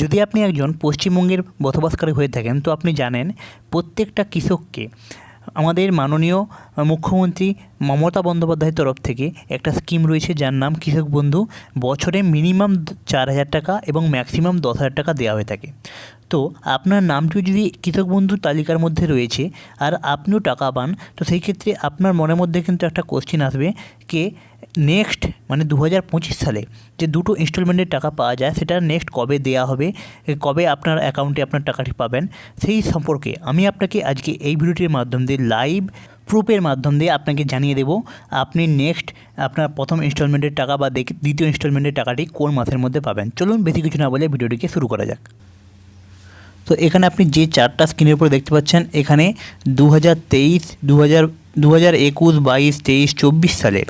যদি আপনি একজন পশ্চিমবঙ্গের বসবাসকারী হয়ে থাকেন, তো আপনি জানেন প্রত্যেকটা কৃষককে আমাদের মাননীয় মুখ্যমন্ত্রী মমতা বন্দ্যোপাধ্যায়ের তরফ থেকে একটা স্কিম রয়েছে যার নাম কৃষক বন্ধু। বছরে মিনিমাম চার হাজার টাকা এবং ম্যাক্সিমাম দশ হাজার টাকা দেওয়া হয়ে থাকে। তো আপনার নামটিও যদি কৃষক বন্ধু তালিকার মধ্যে রয়েছে আর আপনিও টাকা পান, তো সেই ক্ষেত্রে আপনার মনের মধ্যে কিন্তু একটা কোশ্চিন আসবে, কে নেক্সট মানে দু হাজার পঁচিশ সালে যে দুটো ইনস্টলমেন্টের টাকা পাওয়া যায়, সেটা নেক্সট কবে দেওয়া হবে, কবে আপনার অ্যাকাউন্টে আপনার টাকাটি পাবেন, সেই সম্পর্কে আমি আপনাকে আজকে এই ভিডিওটির মাধ্যম দিয়ে লাইভ প্রুফের মাধ্যম দিয়ে আপনাকে জানিয়ে দেবো, আপনি নেক্সট আপনার প্রথম ইনস্টলমেন্টের টাকা বা দ্বিতীয় ইনস্টলমেন্টের টাকাটি কোন মাসের মধ্যে পাবেন। চলুন বেশি কিছু না বলে ভিডিওটিকে শুরু করা যাক। তো এখানে আপনি যে চারটা স্ক্রিনের উপরে দেখতে পাচ্ছেন, এখানে দু হাজার তেইশ দু হাজার দু হাজার একুশ, বাইশ, তেইশ, চব্বিশ সালের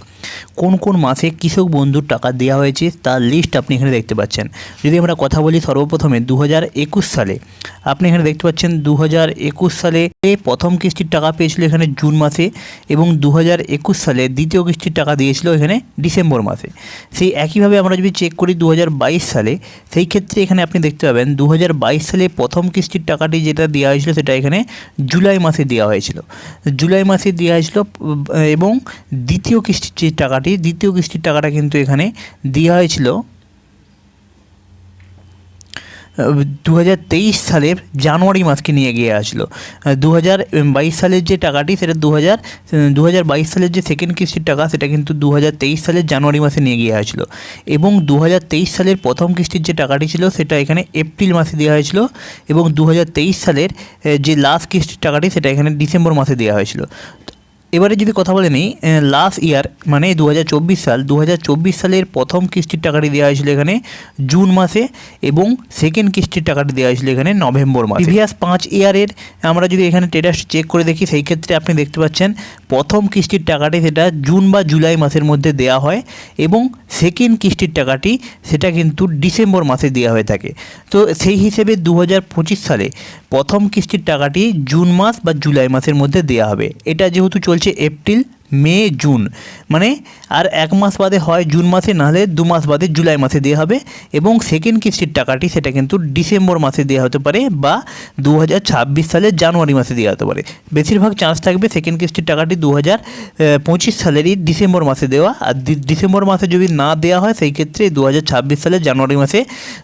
কোন কোন মাসে কৃষক বন্ধুর টাকা দেওয়া হয়েছে তার লিস্ট আপনি এখানে দেখতে পাচ্ছেন। যদি আমরা কথা বলি সর্বপ্রথমে দু হাজার একুশ সালে, আপনি এখানে দেখতে পাচ্ছেন দু হাজার একুশ সালে প্রথম কিস্তির টাকা পেয়েছিল এখানে জুন মাসে এবং দু হাজার একুশ সালে দ্বিতীয় কিস্তির টাকা দিয়েছিল এখানে ডিসেম্বর মাসে। সেই একইভাবে আমরা যদি চেক করি দু হাজার বাইশ সালে, সেই ক্ষেত্রে এখানে আপনি দেখতে পাবেন দু হাজার বাইশ সালে প্রথম কিস্তির টাকাটি যেটা দেওয়া হয়েছিল সেটা এখানে জুলাই মাসে দেওয়া হয়েছিল। জুলাই মাসে দেওয়া হয়েছিল উম, এবং দ্বিতীয় কিস্তির যে টাকাটি দ্বিতীয় কিস্তির টাকাটা কিন্তু এখানে দেওয়া হয়েছিল। দু হাজার তেইশ সালের জানুয়ারি মাসকে নিয়ে গিয়ে আসলো। দু হাজার বাইশ সালের যে টাকাটি সেটা দু হাজার সালের যে সেকেন্ড কিস্তির টাকা সেটা কিন্তু দু হাজার তেইশ সালের জানুয়ারি মাসে নিয়ে গিয়ে আসলো। এবং দু হাজার তেইশ সালের প্রথম কিস্তির যে টাকাটি ছিল সেটা এখানে এপ্রিল মাসে দেওয়া হয়েছিল। এবং দু হাজার তেইশ সালের যে লাস্ট কিস্তির টাকাটি সেটা এখানে ডিসেম্বর মাসে দেওয়া হয়েছিল। এবারে যদি কথা বলে নিই লাস্ট ইয়ার মানে দু হাজার চব্বিশ সাল দু হাজার চব্বিশ সালের প্রথম কিস্তির টাকাটি দেওয়া হয়েছিল এখানে জুন মাসে এবং সেকেন্ড কিস্তির টাকাটি দেওয়া হয়েছিল এখানে নভেম্বর মাসে। প্রিভিয়াস পাঁচ ইয়ারের আমরা যদি এখানে স্টেটাস চেক করে দেখি, সেই ক্ষেত্রে আপনি দেখতে পাচ্ছেন প্রথম কিস্তির টাকাটি সেটা জুন বা জুলাই মাসের মধ্যে দেওয়া হয় এবং সেকেন্ড কিস্তির টাকাটি সেটা কিন্তু ডিসেম্বর মাসে দেওয়া হয়ে থাকে। তো সেই হিসেবে দু হাজার পঁচিশ সালে প্রথম কিস্তির টাকাটি জুন মাস বা জুলাই মাসের মধ্যে দেওয়া হবে। এটা যেহেতু চলছে এপ্রিল মে, জুন। মানে আর এক মাস বাদে হয় জুন মাসে নাহলে দু মাস বাদে জুলাই মাসে দেওয়া হবে এবং সেকেন্ড কিস্তির টাকাটি সেটা কিন্তু ডিসেম্বর মাসে দেওয়া হতে পারে বা দু হাজার ছাব্বিশ সালের জানুয়ারি মাসে দেওয়া হতে পারে। বেশিরভাগ চান্স থাকবে সেকেন্ড কিস্তির টাকাটি দু হাজার পঁচিশ সালেরই ডিসেম্বর মাসে দেওয়া। আর ডিসেম্বর মাসে যদি না দেওয়া হয়, সেই ক্ষেত্রে দু হাজার ছাব্বিশ সালের জানুয়ারি মাসে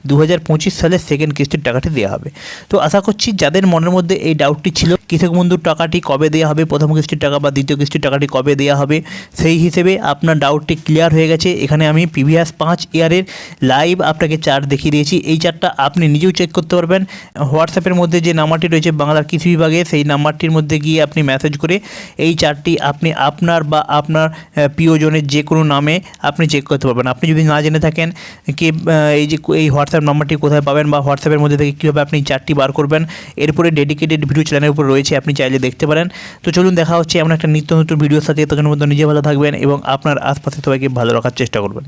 দু হাজার পঁচিশ সালের সেকেন্ড কিস্তির টাকাটি দেওয়া হবে। তো আশা করছি যাদের মনের মধ্যে এই ডাউটটি ছিল, কৃষক বন্ধুর টাকাটি কবে দেওয়া হবে, প্রথম কিস্তির টাকা বা দ্বিতীয় কিস্তির টাকাটি কবে দেওয়া হবে। সেই হিসেবে আপনার ডাউটটি ক্লিয়ার হয়ে গেছে। এখানে আমি প্রিভিয়াস পাঁচ ইয়ারের লাইভ আপনাকে চার্ট দেখিয়ে দিয়েছি। এই চার্টটা আপনি নিজেও চেক করতে পারবেন। হোয়াটসঅ্যাপের মধ্যে যে নাম্বারটি রয়েছে, বাংলার কৃষি বিভাগে সেই নাম্বারটির মধ্যে গিয়ে আপনি মেসেজ করে এই চার্টটি আপনি আপনার বা আপনার প্রিয়জনের যে কোনো নামে আপনি চেক করতে পারবেন। আপনি যদি না জেনে থাকেন কে এই যে এই হোয়াটসঅ্যাপ নাম্বারটি কোথায় পাবেন বা হোয়াটসঅ্যাপের মধ্যে থেকে কীভাবে আপনি চার্টটি বার করবেন, এরপরে ডেডিকেটেড ভিডিও চ্যানেলের উপর রয়েছে, আপনি চাইলে দেখতে পারেন। তো চলুন দেখা হচ্ছে এমন একটা নিত্য নতুন ভিডিওর সাথে। পর্যন্ত নিজে ভালো থাকবেন এবং আপনার আশপাশে সবাইকে ভালো রাখার চেষ্টা করবেন।